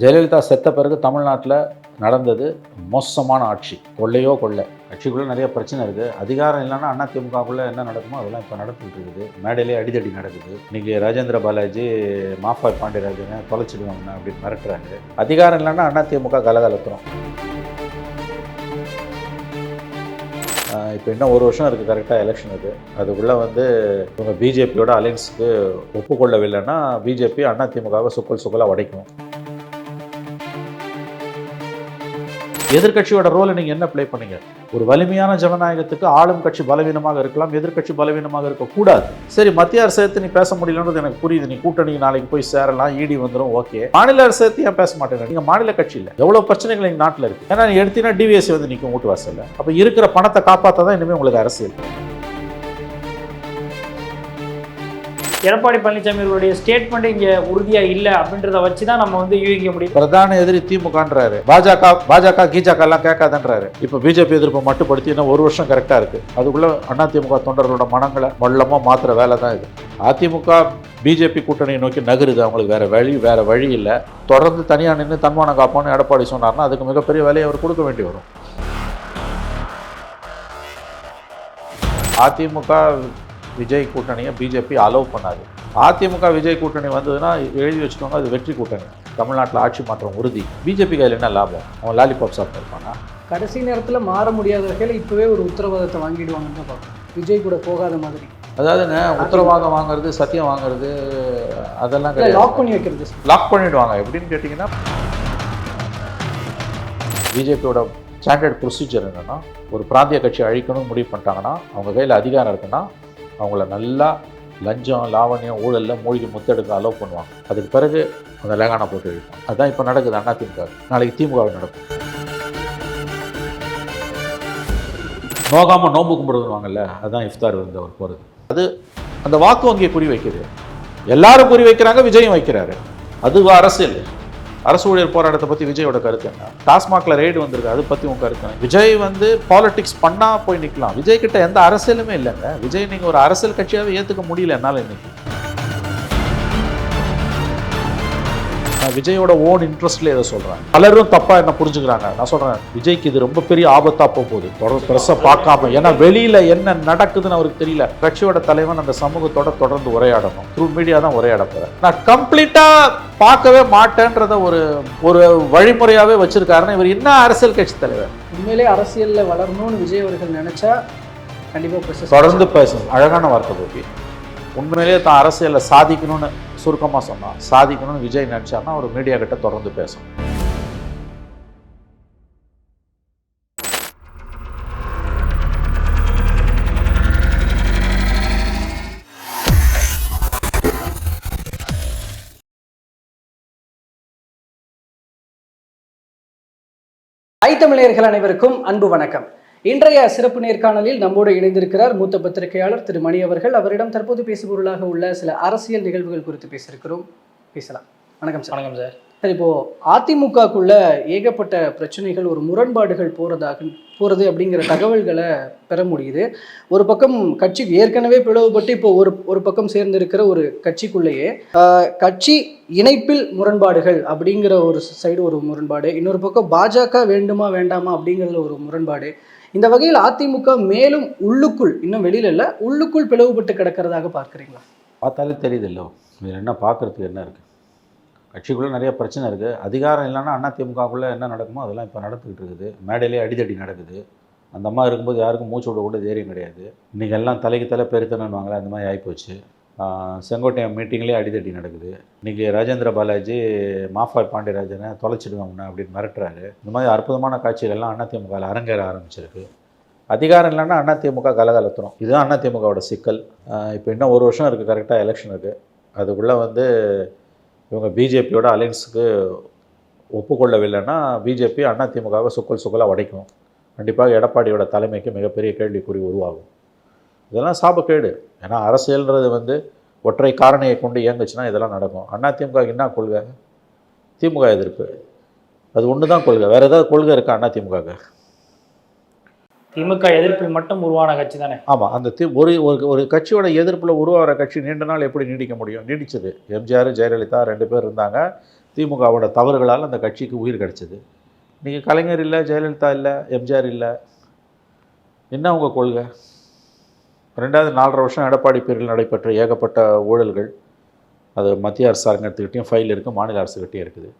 ஜெயலலிதா செத்த பிறகு தமிழ்நாட்டில் நடந்தது மோசமான ஆட்சி. கொள்ளையோ கொள்ளை. கட்சிக்குள்ளே நிறைய பிரச்சனை இருக்குது அதிகாரம் இல்லைன்னா அண்ணா திமுகக்குள்ளே என்ன நடக்குமோ அதெல்லாம் இப்போ நடந்துகிட்டு இருக்குது. மேடையிலே அடிதடி நடக்குது. இன்றைக்கி ராஜேந்திர பாலாஜி மாஃபாய் பாண்டியராஜனை தொலைச்சிடுவாங்க அப்படின்னு மிரட்டுறாங்க. அதிகாரம் இல்லைன்னா அண்ணா திமுக கலகலக்கிறோம். இப்போ இன்னும் ஒரு வருஷம் இருக்குது கரெக்டாக எலெக்ஷனுக்கு அதுக்குள்ளே வந்து இவங்க பிஜேபியோட அலைன்ஸுக்கு ஒப்புக்கொள்ளவில்லைன்னா பிஜேபி அண்ணா திமுகவை சுக்கல் சுக்கலாக உடைக்கும். எதிர்க்கட்சியோட ரோலை நீங்கள் என்ன ப்ளே பண்ணீங்க? ஒரு வலிமையான ஜனநாயகத்துக்கு ஆளும் கட்சி பலவீனமாக இருக்கலாம் எதிர்க்கட்சி பலவீனமாக இருக்கக்கூடாது. சரி மத்திய அரசு எடுத்து நீ பேச முடியலன்றது எனக்கு புரியுது. நீ கூட்டணி நாளைக்கு போய் சேரலாம் இடி வந்துடும் ஓகே மாநில அரசு எடுத்து ஏன் பேச மாட்டேங்க நீங்கள் மாநில கட்சியில் எவ்வளோ பிரச்சனைகள் எங்கள் நாட்டில் இருக்குது ஏன்னா நீ எடுத்தீங்கன்னா டிவிஎஸ்சி வந்து நிற்கும் வீட்டு வாசல்ல. அப்போ இருக்கிற பணத்தை காப்பாற்ற தான் இனிமேல் உங்களுக்கு அரசியல். எடப்பாடி பழனிசாமி அவர்களுடைய ஸ்டேட்மெண்ட் இங்க உறுதியா இல்ல அப்படின்றத வச்சு தான் நம்ம வந்து யூகிக்க முடியும். பிரதான எதிரி திமுகன்றாரு. பாஜக பாஜக கீஜாக்க எல்லாம் கேட்காதன்றாரு. இப்போ பிஜேபி எதிர்ப்பை மட்டுப்படுத்தி இன்னும் ஒரு வருஷம் கரெக்டாக இருக்கு. அதுக்குள்ள அதிமுக தொண்டர்களோட மனங்களை மல்லமாக மாத்துற வேலை தான் இது. அதிமுக பிஜேபி கூட்டணியை நோக்கி நகருது. அவங்களுக்கு வேற வழி வேற வழி இல்லை. தொடர்ந்து தனியாக நின்று தன்மானம் காப்போம்னு எடப்பாடி சொன்னார்னா அதுக்கு மிகப்பெரிய வேலையை அவர் கொடுக்க வேண்டி வரும். அதிமுக விஜய் கூட்டணியை பிஜேபி அலோவ் பண்ணாது அதிமுக விஜய் கூட்டணி வந்ததுன்னா எழுதி வச்சுக்கோங்க அது வெற்றி கூட்டணி. தமிழ்நாட்டில் ஆட்சி மாற்றம் உறுதி. பிஜேபி கையில் என்ன லாபம்? அவன் லாலிபாப் சாப்பிட்டு இருப்பானா? கடைசி நேரத்தில் மாற முடியாத வகையில் இப்போவே ஒரு உத்தரவாதத்தை வாங்கிடுவாங்கன்னு தான் பார்க்குறோம் விஜய் கூட போகாத மாதிரி. அதாவதுங்க உத்தரவாதம் வாங்குறது சத்தியம் வாங்குறது அதெல்லாம் கிடையாது. லாக் பண்ணி வைக்கிறது. லாக் பண்ணிடுவாங்க. எப்படின்னு கேட்டிங்கன்னா பிஜேபியோட ஸ்டாண்டர்ட் ப்ரொசீஜர் என்னென்னா ஒரு பிராந்திய கட்சி அழிக்கணும்னு முடிவு பண்ணிட்டாங்கன்னா அவங்க கையில் அதிகாரம் இருக்குன்னா அவங்கள நல்லா லஞ்சம் லாவணியம் ஊழலில் மூழ்கி முத்தெடுக்க அலோவ் பண்ணுவாங்க. அதுக்கு பிறகு அந்த லேகானா போட்டு இழுப்பாங்க. அதுதான் இப்போ நடக்குது அண்ணா திமுக. நாளைக்கு திமுகவில் நடக்கும். நோகாமல் நோம்பு கும்பிடுவாங்கல்ல அதுதான் இஃப்தார் வந்து அவர் போகிறது அது அந்த வாக்கு வங்கியை குறி வைக்குது எல்லாரும் குறி வைக்கிறாங்க விஜயும் வைக்கிறாரு. அது அரசியல். அரசு ஊழியர் போராட்டத்தை பத்தி விஜயோட கருத்து என்ன? டாஸ்மாக்ல ரெய்டு வந்திருக்கு அதை பத்தி உங்க கருத்து என்ன? விஜய் வந்து பாலிடிக்ஸ் பண்ணா போய் நிக்கலாம். விஜய் கிட்ட எந்த அரசியலுமே இல்லைங்க. விஜய் நீங்க ஒரு அரசியல் கட்சியாகவே ஏத்துக்க முடியல என்னால இன்னைக்கு. விஜயோட ஓன் இன்ட்ரெஸ்ட்ல இதை சொல்றேன் பலரும் தப்பா என்ன புரிஞ்சுக்கிறாங்க? நான் சொல்றேன் விஜய்க்கு இது ரொம்ப பெரிய ஆபத்தா போக போகுது. தொடர்ந்து பிரஸ்ஸை பார்க்காம. ஏன்னா வெளியில என்ன நடக்குதுன்னு அவருக்கு தெரியல. கட்சியோட தலைவன் அந்த சமூகத்தோட தொடர்ந்து உரையாடணும். த்ரூ மீடியா தான் உரையாட போறேன் நான் கம்ப்ளீட்டா பார்க்கவே மாட்டேன்றத ஒரு ஒரு வழிமுறையாவே வச்சிருக்காருன்னா இவர் என்ன அரசியல் கட்சி தலைவர்? உண்மையிலே அரசியலில் வளரணும்னு விஜய் அவர்கள் நினைச்சா கண்டிப்பாக ப்ரெஸ் தொடர்ந்து பேசணும். அழகான வார்த்தை போக்கி உண்மையிலேயே தான் அரசியலில் சாதிக்கணும்னு சுருக்கமாக சொன்னான் சாதிக்கணும்னு விஜய் நினச்சார்னா அவர் மீடியா கிட்ட தொடர்ந்து பேசணும். ஐ தமிழர்கள் அனைவருக்கும் அன்பு வணக்கம். இன்றைய சிறப்பு நேர்காணலில் நம்மோடு இணைந்திருக்கிறார் மூத்த பத்திரிகையாளர் திரு மணி அவர்கள். அவரிடம் தற்போது பேசுபொருளாக உள்ள சில அரசியல் நிகழ்வுகள் குறித்து பேசியிருக்கிறோம். பேசலாம். வணக்கம் சார். வணக்கம் சார். சார் இப்போ அதிமுகக்குள்ள ஏகப்பட்ட பிரச்சனைகள் ஒரு முரண்பாடுகள் போறதாக போறது அப்படிங்கிற தகவல்களை பெற முடியுது. ஒரு பக்கம் கட்சி ஏற்கனவே பிளவுபட்டு இப்போ ஒரு ஒரு பக்கம் சேர்ந்திருக்கிற ஒரு கட்சிக்குள்ளேயே கட்சி இணைப்பில் முரண்பாடுகள் அப்படிங்கிற ஒரு சைடு ஒரு முரண்பாடு. இன்னொரு பக்கம் பாஜக வேண்டுமா வேண்டாமா அப்படிங்கிறதுல ஒரு முரண்பாடு. இந்த வகையில் அதிமுக மேலும் உள்ளுக்குள் இன்னும் வெளியில இல்லை உள்ளுக்குள் பிளவுபட்டு கிடக்கிறதாக பார்க்குறீங்களா? பார்த்தாலே தெரியுது இல்லை இதில் என்ன பார்க்கறதுக்கு என்ன இருக்குது கட்சிக்குள்ளே நிறைய பிரச்சனை இருக்குது அதிகாரம் இல்லைன்னா அண்ணா என்ன நடக்குமோ அதெல்லாம் இப்போ நடந்துக்கிட்டு இருக்குது. மேடையிலே அடிதடி நடக்குது. அந்த அம்மா இருக்கும்போது யாருக்கும் மூச்சு விட கூட தைரியம் கிடையாது. இன்றைக்கி எல்லாம் தலைக்கு தலை பெருத்தணுவாங்களே அந்த மாதிரி ஆகிப்போச்சு செங்கோட்டையன் மீட்டிங்லேயே அடிதடி நடக்குது. இன்றைக்கி ராஜேந்திர பாலாஜி மாஃபாய் பாண்டியராஜனை தொலைச்சிடுவாங்க அப்படின்னு மிரட்டுறாரு. இந்த மாதிரி அற்புதமான காட்சிகள்லாம் அதிமுகவில் அரங்கேற ஆரம்பிச்சிருக்கு. அதிகாரம் இல்லைன்னா அதிமுக கலகலத்துறோம் இதுதான் அதிமுகவோட சிக்கல். இப்போ இன்னும் ஒரு வருஷம் இருக்குது கரெக்டாக எலெக்ஷனுக்கு அதுக்குள்ளே வந்து இவங்க பிஜேபியோட அலைன்ஸுக்கு ஒப்புக்கொள்ளவில்லைன்னா பிஜேபி அதிமுகவை சுக்கல் சுக்கலாக உடைக்கும். கண்டிப்பாக எடப்பாடியோட தலைமைக்கு மிகப்பெரிய கேள்விக்குறி உருவாகும். இதெல்லாம் சாபக்கேடு. ஏன்னா அரசியல்ன்றது வந்து ஒற்றை காரணியை கொண்டு இயங்குச்சுன்னா இதெல்லாம் நடக்கும். அதிமுக என்ன கொள்கை? திமுக எதிர்ப்பு. அது ஒன்று தான் கொள்கை. வேறு ஏதாவது கொள்கை இருக்கா அதிமுகவுக்கு திமுக எதிர்ப்பில் மட்டும் உருவான கட்சி தானே? ஆமாம் அந்த தி ஒரு ஒரு ஒரு கட்சியோட எதிர்ப்பில் உருவாகிற கட்சி நீண்ட நாள் எப்படி நீடிக்க முடியும்? நீடிச்சது. எம்ஜிஆர் ஜெயலலிதா ரெண்டு பேர் இருந்தாங்க. திமுகவோட தவறுகளால் அந்த கட்சிக்கு உயிர் கிடைச்சது. நீங்கள் கலைஞர் இல்லை ஜெயலலிதா இல்லை எம்ஜிஆர் இல்லை. என்ன உங்கள் கொள்கை? ரெண்டாவது நாலரை வருஷம் எடப்பாடி பேரில் நடைபெற்ற ஏகப்பட்ட ஊழல்கள் அது மத்திய அரசாங்கத்துக்கிட்டையும் ஃபைல் இருக்குது மாநில அரசுக்கிட்டையும் இருக்குது.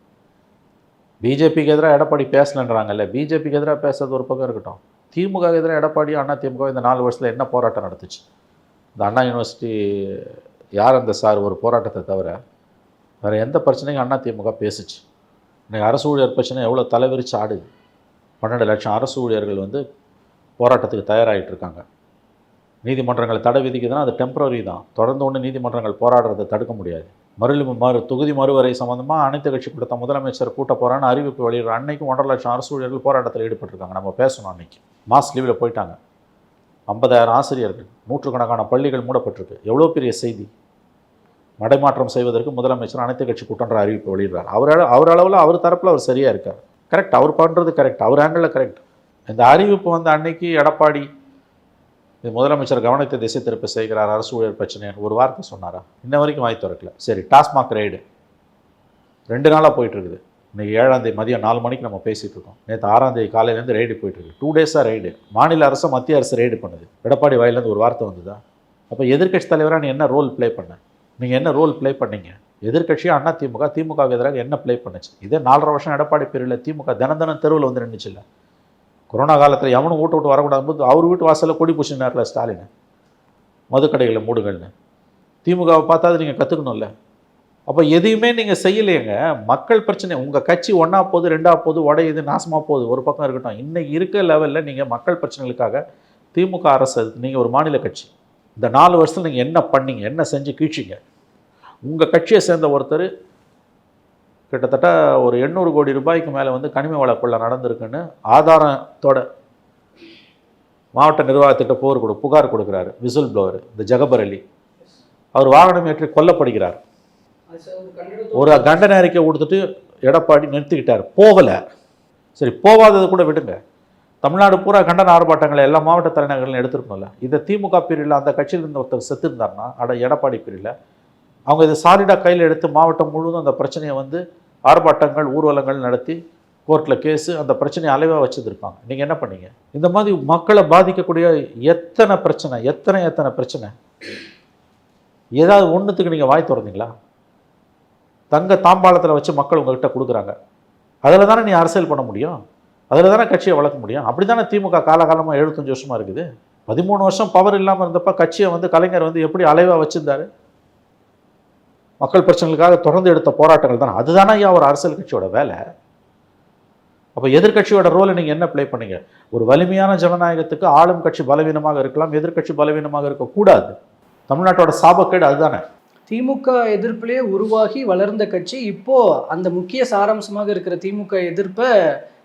பிஜேபிக்கு எதிராக எடப்பாடி பேசலன்றாங்கல்ல பிஜேபிக்கு எதிராக பேசுறது ஒரு பக்கம் இருக்கட்டும். திமுக எதிராக எடப்பாடி அண்ணா திமுக இந்த நாலு வருஷத்தில் என்ன போராட்டம் நடத்துச்சு? இந்த அண்ணா யூனிவர்சிட்டி யார் அந்த சார் ஒரு போராட்டத்தை தவிர வேறு எந்த பிரச்சனையும் அண்ணா திமுக பேசுச்சு. இன்றைக்கி அரசு ஊழியர் பிரச்சனை எவ்வளோ தலைவிரிச்சு ஆடுது. பன்னெண்டு லட்சம் அரசு ஊழியர்கள் வந்து போராட்டத்துக்கு தயாராகிட்டு இருக்காங்க. நீதிமன்றங்கள் தடை விதிக்குதுன்னா அது டெம்பரரி தான். தொடர்ந்து ஒன்று நீதிமன்றங்கள் போராடுறதை தடுக்க முடியாது. மறுபடி மறு தொகுதி மறுவரை சம்மந்தமாக அனைத்து கட்சி கூட்டத்தை முதலமைச்சர் கூட்ட போகிறான்னு அறிவிப்பு வெளியிடுற அன்னைக்கு ஒன்றரை லட்சம் அரசு ஊழியர்கள் போராட்டத்தில் ஈடுபட்டிருக்காங்க. நம்ம பேசணும் அன்னைக்கு. மாஸ் லீவில் போயிட்டாங்க. ஐம்பதாயிரம் ஆசிரியர்கள் நூற்றுக்கணக்கான பள்ளிகள் மூடப்பட்டிருக்கு. எவ்வளோ பெரிய செய்தி? மடைமாற்றம் செய்வதற்கு முதலமைச்சர் அனைத்து கட்சி கூட்டன்ற அறிவிப்பு வெளியிடுறார். அவர் அவர் அளவில் அவர் தரப்பில் அவர் சரியாக இருக்கார். கரெக்ட் அவர் பண்ணுறது கரெக்ட் அவர் ஆங்கிளில் கரெக்ட் இந்த அறிவிப்பு வந்து அன்னைக்கு எடப்பாடி இது முதலமைச்சர் கவனத்தை திசை திருப்ப செய்கிறார் அரசு ஊழியர் பிரச்சனைன்னு ஒரு வார்த்தை சொன்னாரா? இன்ன வரைக்கும் வாய் திறக்கல. சரி டாஸ்மாக் ரைடு ரெண்டு நாளாக போயிட்டுருக்குது. இன்றைக்கி ஏழாந்தேதி மதியம் நாலு மணிக்கு நம்ம பேசிகிட்டு இருக்கோம் நேற்று ஆறாந்தேதி காலையிலேருந்து ரைடு போயிட்டுருக்கு. டூ டேஸாக ரைடு மாநில அரசு மத்திய அரசு ரைடு பண்ணுது. எடப்பாடி வாயிலேருந்து ஒரு வார்த்தை வந்ததா? அப்போ எதிர்க்கட்சி தலைவராக நீ என்ன ரோல் ப்ளே பண்ண? நீங்கள் என்ன ரோல் ப்ளே பண்ணீங்க? எதிர்க்கட்சியாக அண்ணா திமுக? திமுக எதிராக என்ன ப்ளே பண்ணுச்சு? இதே நாலரை வருஷம் எடப்பாடி பேரில் திமுக தினம் தினம் தெருவில் வந்து நின்றுச்சுல்ல கொரோனா காலத்தில் எவனும் வீட்டை விட்டு வரக்கூடாது போது அவர் வீட்டு வாசலில் கொடி பூசினார்ல ஸ்டாலின். மதுக்கடைகளை மூடுங்கள்னு திமுகவை பார்த்தாது நீங்கள் கற்றுக்கணும்ல அப்போ எதையுமே நீங்கள் செய்யலையேங்க. மக்கள் பிரச்சனை உங்கள் கட்சி ஒன்றா போகுது ரெண்டா போகுது உடையுது நாசமாக போகுது ஒரு பக்கம் இருக்கட்டும். இன்னைக்கு இருக்க லெவலில் நீங்கள் மக்கள் பிரச்சனைகளுக்காக திமுக அரசு நீங்கள் ஒரு மாநில கட்சி. இந்த நாலு வருஷத்தில் நீங்கள் என்ன பண்ணீங்க என்ன செஞ்சு கீழ்ச்சிங்க? உங்கள் கட்சியை சேர்ந்த ஒருத்தர் கிட்டத்தட்ட ஒரு எண்ணூறு கோடி ரூபாய்க்கு மேலே வந்து கனிம வளக்குள்ள நடந்திருக்குன்னு ஆதாரத்தோட மாவட்ட நிர்வாகத்திட்ட போர் கொடு புகார் கொடுக்குறாரு விசில் ப்ளோவர் இந்த ஜகபர் அலி. அவர் வாகனம் ஏற்றி கொல்லப்படுகிறார். ஒரு கண்டன அறிக்கை கொடுத்துட்டு எடப்பாடி நிறுத்திக்கிட்டார். போகலை. சரி போகாதது கூட விடுங்க. தமிழ்நாடு பூரா கண்டன ஆர்ப்பாட்டங்களை எல்லா மாவட்ட தலைநகர்களும் எடுத்துருக்கணும்ல. இதை திமுக பிரிவில் அந்த கட்சியில் இருந்த ஒருத்தர் செத்துருந்தாருன்னா அட எடப்பாடி பிரிவில் அவங்க இதை சாலிடாக கையில் எடுத்து மாவட்டம் முழுவதும் அந்த பிரச்சனையை வந்து ஆர்ப்பாட்டங்கள் ஊர்வலங்கள் நடத்தி கோர்ட்டில் கேஸு அந்த பிரச்சனையை அலைவாக வச்சுருப்பாங்க நீங்கள் என்ன பண்ணீங்க? இந்த மாதிரி மக்களை பாதிக்கக்கூடிய எத்தனை பிரச்சனை எத்தனை எத்தனை பிரச்சனை? ஏதாவது ஒன்றுத்துக்கு நீங்கள் வாய் திறந்தீங்களா? தங்க தாம்பாளத்தில் வச்சு மக்கள் உங்கள்கிட்ட கொடுக்குறாங்க. அதில் தானே நீ அரசியல் பண்ண முடியும்? அதில் தானே கட்சியை வளர்க்க முடியும்? அப்படி தானே திமுக காலகாலமாக எழுபத்தஞ்சு வருஷமாக இருக்குது? பதிமூணு வருஷம் பவர் இல்லாமல் இருந்தப்போ கட்சியை வந்து கலைஞர் வந்து எப்படி அலைவாக வச்சுருந்தாரு? மக்கள் பிரச்சனைகளுக்காக தொடர்ந்து எடுத்த போராட்டங்கள் தானே. அதுதானே ஐயா ஒரு அரசியல் கட்சியோட வேலை. அப்போ எதிர்க்கட்சியோட ரோலை நீங்கள் என்ன ப்ளே பண்ணீங்க? ஒரு வலிமையான ஜனநாயகத்துக்கு ஆளும் கட்சி பலவீனமாக இருக்கலாம் எதிர்க்கட்சி பலவீனமாக இருக்கக்கூடாது. தமிழ்நாட்டோட சாபக்கேடு அதுதானே. திமுக எதிர்ப்பிலே உருவாகி வளர்ந்த கட்சி இப்போ அந்த முக்கிய சாராம்சமாக இருக்கிற திமுக எதிர்ப்பை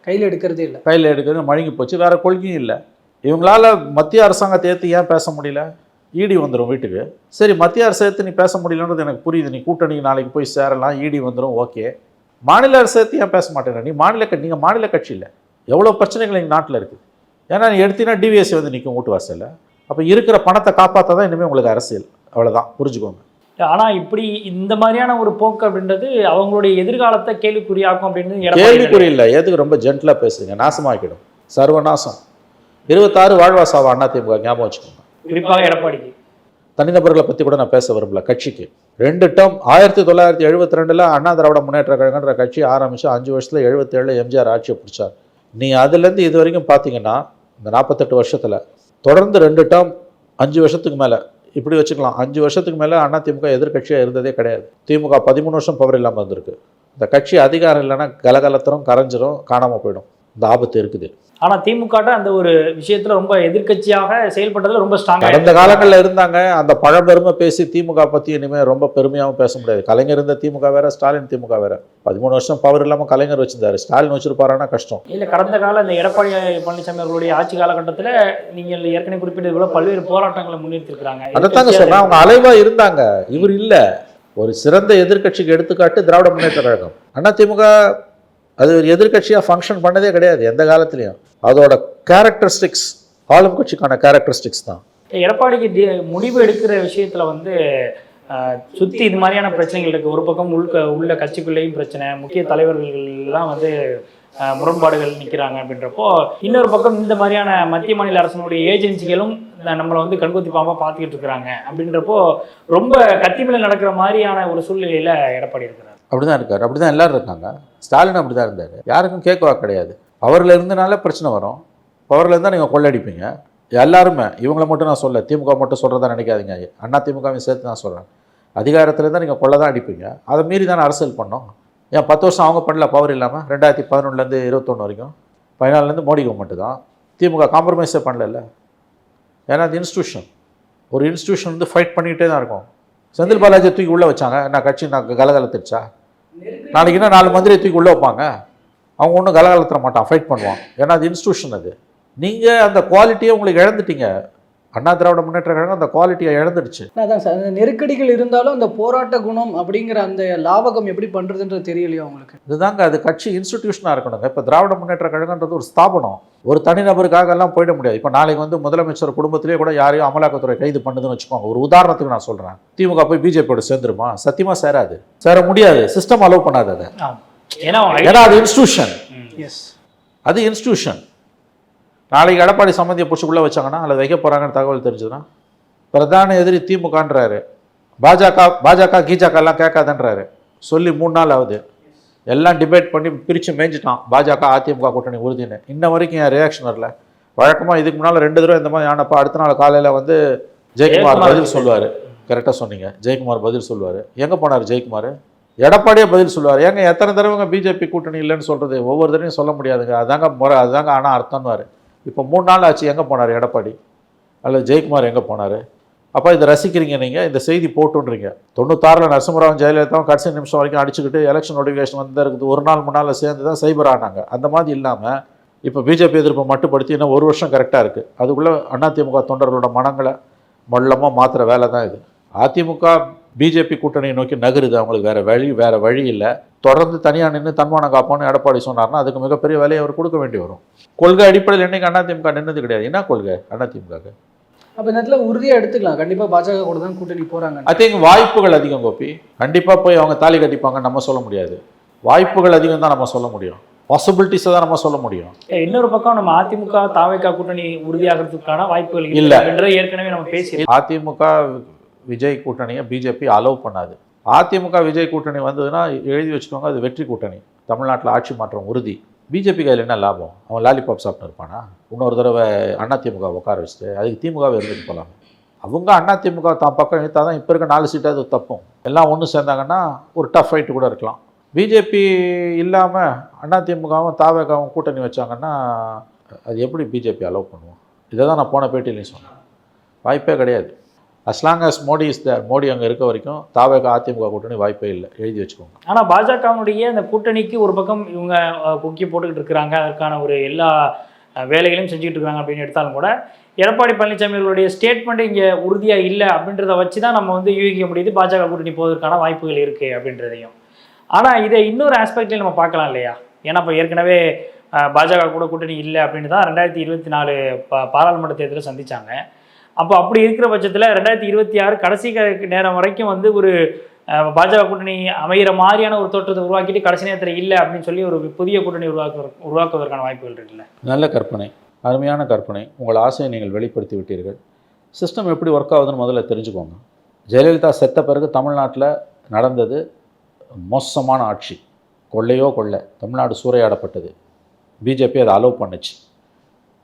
கையில் எடுக்கிறதே இல்லை. கையில் எடுக்கிறது மழுங்கி போச்சு வேற கொள்கையும் இல்லை. இவங்களால மத்திய அரசாங்கத்தை ஏற்று ஏன் பேச முடியல? இடி வந்துடும் வீட்டுக்கு. சரி மத்திய அரசு ஏற்று நீ பேச முடியலன்றது எனக்கு புரியுது. நீ கூட்டணிக்கு நாளைக்கு போய் சேரலாம் இடி வந்துடும் ஓகே. மாநில அரசு ஏற்று ஏன் பேச மாட்டேங்கிற நீ மாநில நீங்கள் மாநில கட்சி இல்லை. எவ்வளோ பிரச்சனைகள் எங்கள் நாட்டில் இருக்குது ஏன்னா நீ எடுத்தீங்கன்னா டிவிஎஸ்சி வந்து நிற்கும் வீட்டு வாசலில். அப்போ இருக்கிற பணத்தை காப்பாற்ற தான் இனிமேல் உங்களுக்கு அரசியல். அவ்வளோதான் புரிஞ்சுக்கோங்க. ஆனா இப்படி இந்த மாதிரியான ஒரு போக்கு அப்படின்றது அவங்களுடைய எதிர்காலத்தை கேள்விக்குறியாக்கும் அப்படின்னு கேள்விக்குறி இல்லை. எதுக்கு ரொம்ப ஜென்டலாக பேசுறீங்க? நாசமாக்கிடும் சர்வநாசம். இருபத்தாறு வாழ்வாசாவா அண்ணா திமுக ஞாபகம் வச்சுக்கோங்க. குறிப்பாக எடப்பாடிக்கு. தனிநபர்களை பற்றி கூட நான் பேச விரும்பல. கட்சிக்கு. ரெண்டு டேர்ம் ஆயிரத்தி தொள்ளாயிரத்தி எழுபத்தி ரெண்டில் அண்ணா திராவிட முன்னேற்ற கழகன்ற கட்சி ஆரம்பித்து அஞ்சு வருஷத்தில் எழுபத்தேழில் எம்ஜிஆர் ஆட்சியை பிடிச்சார். நீ அதுலேருந்து இது வரைக்கும் பார்த்தீங்கன்னா இந்த நாற்பத்தெட்டு வருஷத்தில் தொடர்ந்து ரெண்டு டேர்ம் அஞ்சு வருஷத்துக்கு மேலே இப்படி வச்சுக்கலாம். அஞ்சு வருஷத்துக்கு மேலே அண்ணா திமுக எதிர்கட்சியாக இருந்ததே கிடையாது. திமுக பதிமூணு வருஷம் பவர் இல்லாமல் வந்திருக்கு. இந்த கட்சி அதிகாரம் இல்லைன்னா கலகலத்திரம் கரைஞ்சிரும் காணாமல் போயிடும். இந்த ஆபத்து இருக்குது. ஆனா திமுக அந்த ஒரு விஷயத்துல ரொம்ப எதிர்க்கட்சியாக செயல்பட்டதுல ரொம்ப ஸ்ட்ராங்கா கடந்த காலங்களில் இருந்தாங்க. அந்த பழம்பெருமை பேசி திமுக பற்றி இனிமேல் ரொம்ப பெருமையாகவும் பேச முடியாது. கலைஞர் இருந்த திமுக வேற ஸ்டாலின் திமுக வேற. பதிமூணு வருஷம் பவர் இல்லாமல் கலைஞர் வச்சிருந்தாரு. ஸ்டாலின் வச்சிருப்பாரானா கஷ்டம். இல்ல கடந்த கால இந்த எடப்பாடி பழனிசாமி அவர்களுடைய ஆட்சி காலகட்டத்துல நீங்கள் ஏற்கனவே குறிப்பிட்டது போல பல்வேறு போராட்டங்களை முன்னிறுத்திருக்கிறாங்க. அதைத்தாங்க சொல்றேன் அவங்க அலைவா இருந்தாங்க. இவர் இல்ல. ஒரு சிறந்த எதிர்க்கட்சிக்கு எடுத்துக்காட்டு திராவிட முன்னேற்ற கழகம். அண்ணா திமுக அது ஒரு எதிர்க்கட்சியாக ஃபங்க்ஷன் பண்ணதே கிடையாது எந்த காலத்துலேயும். அதோட கேரக்டரிஸ்டிக்ஸ் ஆளும் கட்சிக்கான கேரக்டரிஸ்டிக்ஸ் தான். எடப்பாடிக்கு முடிவு எடுக்கிற விஷயத்தில் வந்து சுற்றி இது மாதிரியான பிரச்சனைகள் இருக்குது ஒரு பக்கம் உள்க உள்ள கட்சிக்குள்ளேயும் பிரச்சனை முக்கிய தலைவர்கள்லாம் வந்து முரண்பாடுகள் நிற்கிறாங்க அப்படின்றப்போ இன்னொரு பக்கம் இந்த மாதிரியான மத்திய மாநில அரசனுடைய ஏஜென்சிகளும் நம்மளை வந்து கண்கொத்தி பாம்பாக பார்த்துக்கிட்டு இருக்கிறாங்க அப்படின்றப்போ ரொம்ப கத்திமலை நடக்கிற மாதிரியான ஒரு சூழ்நிலையில் எடப்பாடி இருக்கிறார். அப்படி தான் இருக்கார். அப்படி தான் எல்லோரும் இருக்காங்க. ஸ்டாலின் அப்படி தான் இருந்தார். யாருக்கும் கேட்கவா கிடையாது. பவரில் இருந்தனால பிரச்சனை வரும். பவரில் இருந்தால் நீங்கள் கொள்ளடிப்பீங்க. எல்லாருமே இவங்கள மட்டும் நான் சொல்ல திமுக மட்டும் சொல்கிறதா நினைக்காதீங்க. அண்ணா திமுகவையும் சேர்த்து நான் சொல்கிறேன் அதிகாரத்தில் இருந்தால் நீங்கள் கொள்ள தான் அடிப்பீங்க. அதை மீறி தானே அரசியல் பண்ணோம். ஏன் பத்து வருஷம் அவங்க பண்ணல பவர் இல்லாமல் ரெண்டாயிரத்தி பதினொன்றுலேருந்து இருபத்தொன்று வரைக்கும். பதினாலுலேருந்து மோடி கவர்மெண்ட்டு தான் திமுக காம்ப்ரமைஸே பண்ணல ஏன்னா அது இன்ஸ்டியூஷன் ஒரு இன்ஸ்டியூஷன் வந்து ஃபைட் பண்ணிக்கிட்டே தான் இருக்கும். செந்தில் பாலாஜி தூக்கி உள்ளே வச்சாங்க. நான் கட்சி நான் கலகலத்துச்சா நாளைக்கு இன்னும் நாலு மந்திரியை தூக்கி உள்ளே வைப்பாங்க? அவங்க ஒன்றும் கலகலத்துற மாட்டான் ஃபைட் பண்ணுவான் ஏன்னா அது இன்ஸ்டியூஷன் அது. நீங்கள் அந்த குவாலிட்டியை உங்களுக்கு இழந்துட்டீங்க. அண்ணா திராவிட முன்னேற்ற கழகம் அந்த குவாலிட்டியை இழந்துடுச்சு. அதான் சார். நெருக்கடிகள் இருந்தாலும் அந்த போராட்ட குணம் அப்படிங்கிற அந்த லாவகம் எப்படி பண்றதுன்றது தெரியலையா உங்களுக்கு? இதுதாங்க அது கட்சி இன்ஸ்டிடியூஷனாக இருக்கணுங்க. இப்போ திராவிட முன்னேற்ற கழகன்றது ஒரு ஸ்தாபனம். ஒரு தனிநபருக்காக எல்லாம் போயிட முடியாது. இப்போ நாளைக்கு வந்து முதலமைச்சர் குடும்பத்திலேயே கூட யாரையும் அமலாக்கத்துறை கைது பண்ணுதுன்னு வச்சுக்கோங்க. ஒரு உதாரணத்துக்கு நான் சொல்கிறேன் திமுக போய் பிஜேபியோட சேர்ந்துருமா? சத்தியமாக சேராது. சேர முடியாது. சிஸ்டம் அலோவ் பண்ணாது அதை. ஏன்னா அது இன்ஸ்டியூஷன் எஸ் அது இன்ஸ்டியூஷன் நாளைக்கு எடப்பாடி சம்மந்தியை பிடிச்சி உள்ளே வச்சாங்கன்னா அதில் வைக்க போகிறாங்கன்னு தகவல் தெரிஞ்சதுன்னா பிரதான எதிரி திமுகன்றாரு. பாஜக பாஜக கீஜாக்கா எல்லாம் கேட்காதன்றாரு. சொல்லி மூணு நாள் ஆகுது. எல்லாம் டிபேட் பண்ணி பிரித்து மேய்ஞ்சிட்டான் பாஜக அதிமுக கூட்டணி உறுதின்னு. இன்ன வரைக்கும் என் ரியாக்ஷன் வரல. வழக்கமாக இதுக்கு முன்னால் ரெண்டு தடவை இந்த மாதிரி ஆனப்போ அடுத்த நாள் காலையில் வந்து ஜெயக்குமார் ஜெயக்குமார் பதில் சொல்லுவார். கரெக்டாக சொன்னீங்க. ஜெயக்குமார் பதில் சொல்லுவார். எங்கே போனார் ஜெயக்குமார்? எடப்பாடியே பதில் சொல்லுவார். ஏங்க எத்தனை தடவைங்க பிஜேபி கூட்டணி இல்லைன்னு சொல்கிறது ஒவ்வொரு தடவையும் சொல்ல முடியாதுங்க. அதாங்க முறை அதுதாங்க ஆனால் அர்த்தம்னுவார் இப்போ மூணு நாள் ஆச்சு எங்கே போனார்? எடப்பாடி. அல்லது ஜெயக்குமார் எங்கே போனார்? அப்போ இதை ரசிக்கிறீங்க நீங்கள் இந்த செய்தி போட்டுன்றீங்க. தொண்ணூத்தாறில் நரசிம்மராவன் ஜெயலலிதாவும் கடைசி நிமிஷம் வரைக்கும் அடிச்சுக்கிட்டு எலெக்ஷன் நோட்டிஃபிகேஷன் வந்து இருக்குது. ஒரு நாள் முன்னால் சேர்ந்து தான் சைபர் ஆனாங்க. அந்த மாதிரி இல்லாமல் இப்போ பிஜேபி எதிர்ப்பை மட்டுப்படுத்தி இன்னும் ஒரு வருஷம் கரெக்டாக இருக்குது அதுக்குள்ளே அதிமுக தொண்டர்களோட மனங்களை மல்லமாக மாற்றுற வேலை தான் இது. அதிமுக பிஜேபி கூட்டணியை நோக்கி நகருது. அவங்களுக்கு வேறு வழி வேறு வழி இல்லை. தொடர்ந்து தனியாக நின்று தன்மானம் காப்போம்னு எடப்பாடி சொன்னார்னா அதுக்கு மிகப்பெரிய வேலையை அவர் கொடுக்க வேண்டி வரும். கொள்கை அடிப்படையில் என்னைக்கு அதிமுக நின்னது கிடையாது. என்ன கொள்கை? அதிமுக அப்ப இந்த இடத்துல உறுதியா எடுத்துக்கலாம். கண்டிப்பா பாஜக கூட தான் கூட்டணி போறாங்க. ஐ திங்க் வாய்ப்புகள் அதிகம் கோபி. கண்டிப்பாக போய் அவங்க தாலி கட்டிப்பாங்க நம்ம சொல்ல முடியாது. வாய்ப்புகள் அதிகம் தான் நம்ம சொல்ல முடியும். பாசிபிலிட்டிஸை தான் நம்ம சொல்ல முடியும். இன்னொரு பக்கம் நம்ம அதிமுக தாவேக்கா கூட்டணி உறுதியாகிறதுக்கான வாய்ப்புகள் இல்ல. அப்படின்றத ஏற்கனவே நம்ம பேசி அதிமுக விஜய் கூட்டணியை பிஜேபி அலோவ் பண்ணாது. அதிமுக விஜய் கூட்டணி வந்ததுன்னா எழுதி வச்சுக்கோங்க அது வெற்றி கூட்டணி. தமிழ்நாட்டில் ஆட்சி மாற்றம் உறுதி. பிஜேபி கையில் என்ன லாபம்? அவன் லாலிபாப் சாப்பிட்டு இருப்பானா? இன்னொரு தடவை அதிமுக உட்கார வச்சுட்டு அதுக்கு திமுகவை இருந்துட்டு போகலாம் அவங்க அதிமுக தான் பக்கம் இழுத்தால் தான் இப்போ இருக்க நாலு சீட்டாவது தப்பும். எல்லாம் ஒன்று சேர்ந்தாங்கன்னா ஒரு டஃப் ஃபைட்டு கூட இருக்கலாம். பிஜேபி இல்லாமல் அதிமுகவும் தாவேகாவும் கூட்டணி வச்சாங்கன்னா அது எப்படி பிஜேபி அலோவ் பண்ணுவோம்? இதை தான் நான் போன பேட்டிலையும் சொன்னேன். வாய்ப்பே கிடையாது. As long as Modi is there Modi அங்கே இருக்க வரைக்கும் தாவக அதிமுக கூட்டணி வாய்ப்பே இல்லை. எழுதி வச்சுக்கோங்க. ஆனால் பாஜகவினுடைய அந்த கூட்டணிக்கு ஒரு பக்கம் இவங்க குக்கி போட்டுக்கிட்டு இருக்கிறாங்க. அதற்கான ஒரு எல்லா வேலைகளையும் செஞ்சுக்கிட்டு இருக்காங்க அப்படின்னு எடுத்தாலும் கூட எடப்பாடி பழனிசாமி அவர்களுடைய ஸ்டேட்மெண்ட் இங்கே உறுதியாக இல்லை அப்படின்றத வச்சு தான் நம்ம வந்து யூகிக்க முடியுது. பாஜக கூட்டணி போவதற்கான வாய்ப்புகள் இருக்குது அப்படின்றதையும். ஆனால் இதை இன்னொரு ஆஸ்பெக்ட்லையும் நம்ம பார்க்கலாம் இல்லையா? ஏன்னா இப்போ ஏற்கனவே பாஜக கூட கூட்டணி இல்லை அப்படின்னு தான் ரெண்டாயிரத்தி இருபத்தி நாலு பா பாராளுமன்ற தேர்தலில் சந்தித்தாங்க அப்போ அப்படி இருக்கிற பட்சத்தில் ரெண்டாயிரத்தி இருபத்தி ஆறு கடைசி க- நேரம் வரைக்கும் வந்து ஒரு பாஜக கூட்டணி அமைகிற மாதிரியான ஒரு தோற்றத்தை உருவாக்கிட்டு கடைசி நேரத்தில் இல்லை அப்படின்னு சொல்லி ஒரு புதிய கூட்டணி உருவாக்க உருவாக்குவதற்கான வாய்ப்புகள் இருக்குல்ல? நல்ல கற்பனை. அருமையான கற்பனை. உங்கள் ஆசையை நீங்கள் வெளிப்படுத்தி விட்டீர்கள். சிஸ்டம் எப்படி ஒர்க் ஆகுதுன்னு முதல்ல தெரிஞ்சுக்கோங்க. ஜெயலலிதா செத்த பிறகு தமிழ்நாட்டில் நடந்தது மோசமான ஆட்சி. கொள்ளையோ கொள்ளை தமிழ்நாடு சூறையாடப்பட்டது. பிஜேபி அதை அலோவ் பண்ணுச்சு.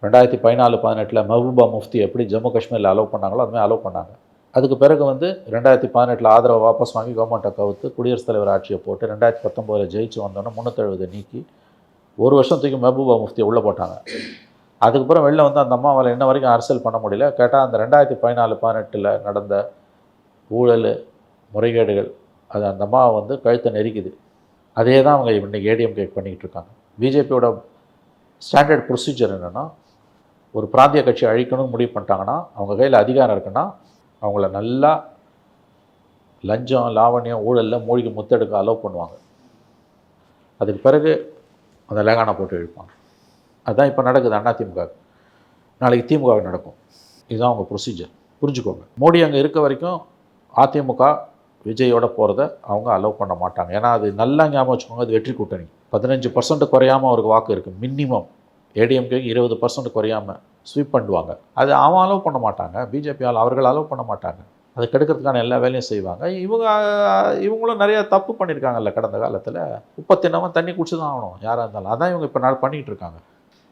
ரெண்டாயிரத்தி பதினாலு பதினெட்டில் மெஹபூபா முஃப்தி எப்படி ஜம்மு காஷ்மீரில் அலோவ் பண்ணாங்களோ அதுமாதிரி அலோவ் பண்ணாங்க. அதுக்கு பிறகு வந்து ரெண்டாயிரத்தி பதினெட்டில் ஆதரவை வாபஸ் வாங்கி கவர்மெண்ட்டை கவுத்து குடியரசுத் தலைவர் ஆட்சியை போட்டு ரெண்டாயிரத்தி பத்தொம்போதில் ஜெயிச்சு வந்தோன்னே முந்நூற்றெழுபது நீக்கி ஒரு வருஷம் தூக்கி மெஹபூபா முஃப்தியை உள்ளே போட்டாங்க. அதுக்கப்புறம் வெளில வந்து அந்த அம்மாவால் இன்ன வரைக்கும் அரசியல் பண்ண முடியல. கேட்டால் அந்த ரெண்டாயிரத்தி பதினாலு பதினெட்டில் நடந்த ஊழல் முறைகேடுகள் அது அந்த அம்மாவை வந்து கழுத்தை நெரிக்குது. அதே தான் அவங்க இன்றைக்கி ஏடிஎம் கேக் பண்ணிக்கிட்டு இருக்காங்க. பிஜேபியோட ஸ்டாண்டர்ட் ப்ரொசீஜர் என்னென்னா ஒரு பிராந்திய கட்சி அழிக்கணும்னு முடிவு பண்ணிட்டாங்கன்னா அவங்க கையில் அதிகாரம் இருக்குன்னா அவங்கள நல்லா லஞ்சம் லாவண்யம் ஊழலில் மூழ்கி முத்தெடுக்க அலோவ் பண்ணுவாங்க. அதுக்கு பிறகு அந்த லேகானா போட்டு இழுப்பாங்க. அதுதான் இப்போ நடக்குது அண்ணா திமுக. நாளைக்கு திமுக நடக்கும். இதுதான் அவங்க ப்ரொசீஜர் புரிஞ்சுக்கோங்க. மோடி அங்கே இருக்க வரைக்கும் அதிமுக விஜயோட போகிறத அவங்க அலோவ் பண்ண மாட்டாங்க. ஏன்னா அது நல்லா ஞாபகம் வச்சுக்கோங்க அது வெற்றி கூட்டணி. பதினஞ்சு பர்சன்ட் குறையாம அவருக்கு வாக்கு இருக்குது மினிமம் ஏடிஎம்கே இருபது பர்சன்ட் குறையாம ஸ்வீப் பண்ணுவாங்க. அது அவன் அலோவ் பண்ண மாட்டாங்க. பிஜேபியால் அவர்கள் அலோவ் பண்ண மாட்டாங்க. அதை கெடுக்கிறதுக்கான எல்லா வேலையும் செய்வாங்க. இவங்க இவங்களும் நிறைய தப்பு பண்ணியிருக்காங்கல்ல கடந்த காலத்தில். உப்பை தின்னவன் தண்ணி குடிச்சு தான் ஆகணும். யாராக இருந்தாலும். அதான் இவங்க இப்போ நட பண்ணிகிட்டு இருக்காங்க.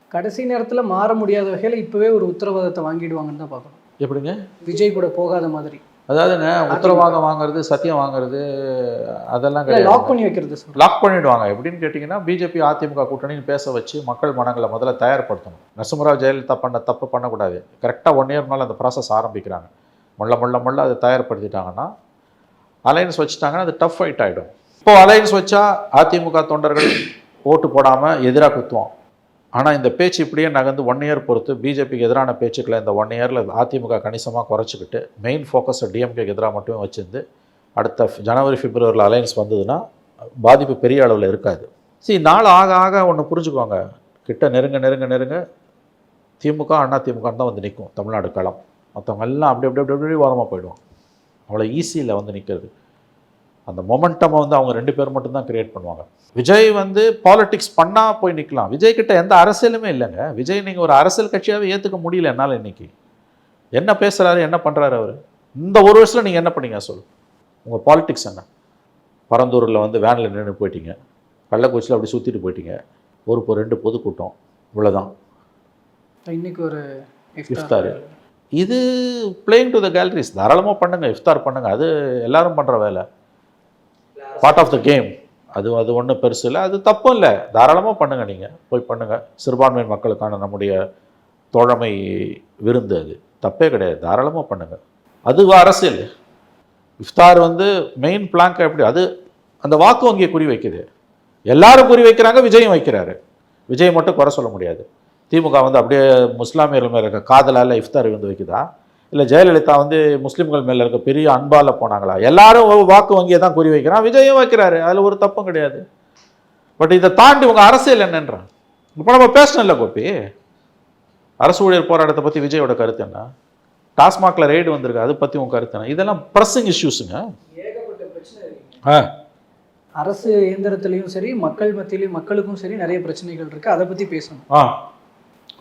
கடைசி நேரத்துல மாற முடியாத வகையில இப்பவே ஒரு உத்தரவாதத்தை வாங்கிடுவாங்கன்னு தான் பார்க்கணும். எப்படிங்க? விஜய் கூட போகாத மாதிரி. அதாவதுங்க உத்தரவாதம் வாங்குறது சத்தியம் வாங்குறது அதெல்லாம் கிடையாது லாக் பண்ணி வைக்கிறது லாக் பண்ணிடுவாங்க. எப்படின்னு கேட்டிங்கன்னா பிஜேபி அதிமுக கூட்டணின்னு பேச வச்சு மக்கள் மனங்களை முதல்ல தயார்படுத்தணும். நரசிம்மராவ் ஜெயலலிதா பண்ண தப்பு பண்ணக்கூடாது. கரெக்டாக ஒன் இயர் மேலே அந்த ப்ராசஸ் ஆரம்பிக்கிறாங்க. முள்ள முள்ள முள்ள அதை தயார்படுத்திட்டாங்கன்னா அலையன்ஸ் வச்சுட்டாங்கன்னா அது டஃப் ஃபைட் ஆகிடும் இப்போ அலையன்ஸ் வச்சா அதிமுக தொண்டர்கள் ஓட்டு போடாமல் எதிராக குத்துவோம் ஆனால் இந்த பேச்சு இப்படியே நகர்ந்து ஒன் இயர் பொறுத்து பிஜேபிக்கு எதிரான பேச்சுக்களை இந்த ஒன் இயரில் அதிமுக கணிசமாக குறைச்சிக்கிட்டு மெயின் ஃபோக்கஸை டிஎம்கேக்கு எதிராக மட்டுமே வச்சுருந்து அடுத்த ஜனவரி பிப்ரவரியில் அலையன்ஸ் வந்ததுன்னா பாதிப்பு பெரிய அளவில் இருக்காது. சரி நாள் ஆக ஆக ஒன்று புரிஞ்சுக்கோங்க. கிட்ட நெருங்க நெருங்க நெருங்க திமுக அண்ணா திமுகன்னு தான் வந்து நிற்கும் தமிழ்நாடு களம். மற்றவங்க எல்லாம் அப்படி அப்படி அப்படி அப்படி ஓரமாக போயிடுவோம் அவ்வளோ ஈஸியில் வந்து நிற்கிறது அந்த மொமெண்டமை வந்து அவங்க ரெண்டு பேர் மட்டும்தான் கிரியேட் பண்ணுவாங்க. விஜய் வந்து பாலிடிக்ஸ் பண்ணால் போய் நிற்கலாம் விஜய் கிட்ட எந்த அரசியலுமே இல்லைங்க. விஜய் நீங்கள் ஒரு அரசியல் கட்சியாகவே ஏற்றுக்க முடியல என்னால் இன்னைக்கு. என்ன பேசுகிறாரு என்ன பண்ணுறாரு அவர்? இந்த ஒரு வருஷத்தில் நீங்கள் என்ன பண்ணீங்க சொல் உங்கள் பாலிடிக்ஸ் என்ன? பரந்தூரில் வந்து வேனில் நின்று போயிட்டீங்க. கள்ளக்குறிச்சியில் அப்படி சுற்றிட்டு போயிட்டீங்க. ஒரு ரெண்டு பொதுக்கூட்டம். இவ்வளோதான் இன்னைக்கு ஒரு இஃப்தார். இது பிளேயிங் டு த கேலரிஸ் தாராளமாக பண்ணுங்க. இஃப்தார் பண்ணுங்க. அது எல்லாரும் பண்ணுற வேலை. பார்ட் ஆஃப் த கேம் அது அது ஒன்றும் பெருசு இல்லை. அது தப்பும் இல்லை. தாராளமாக பண்ணுங்கள் நீங்கள் போய் பண்ணுங்கள் சிறுபான்மை மக்களுக்கான நம்முடைய தோழமை விருந்து அது. தப்பே கிடையாது. தாராளமாக பண்ணுங்கள் அது அரசியல். இஃப்தார் வந்து மெயின் பிளாங்க் எப்படி? அது அந்த வாக்கு வங்கியை குறி வைக்குது. எல்லாரும் குறி வைக்கிறாங்க விஜயும் வைக்கிறாரு. விஜய் மட்டும் குறை சொல்ல முடியாது. திமுக வந்து அப்படியே முஸ்லாமியர்கள் மேலே இருக்க காதலால் இஃப்தார் வந்து வைக்குதா? இல்லை ஜெயலலிதா வந்து முஸ்லீம்கள் மேலே இருக்க பெரிய அன்பால் போனாங்களா? எல்லாரும் வாக்கு வங்கியை தான் குறி வைக்கிறான். விஜயும் வைக்கிறாரு. அதில் ஒரு தப்பும் கிடையாது. பட் இதை தாண்டி உங்கள் அரசியல் என்னன்றான் இப்போ நம்ம பேசணும்ல கோபி. அரசு ஊழியர் போராட்டத்தை பற்றி விஜயோட கருத்து என்ன? டாஸ்மாகில் ரெய்டு வந்திருக்கு. அதை பற்றி உங்கள் கருத்து என்ன? இதெல்லாம் ப்ரெஸ்ஸிங் இஷ்யூஸுங்க ஆ. அரசு இயந்திரத்திலையும் சரி மக்கள் மத்தியிலையும் மக்களுக்கும் சரி நிறைய பிரச்சனைகள் இருக்கு. அதை பத்தி பேசணும். ஆ.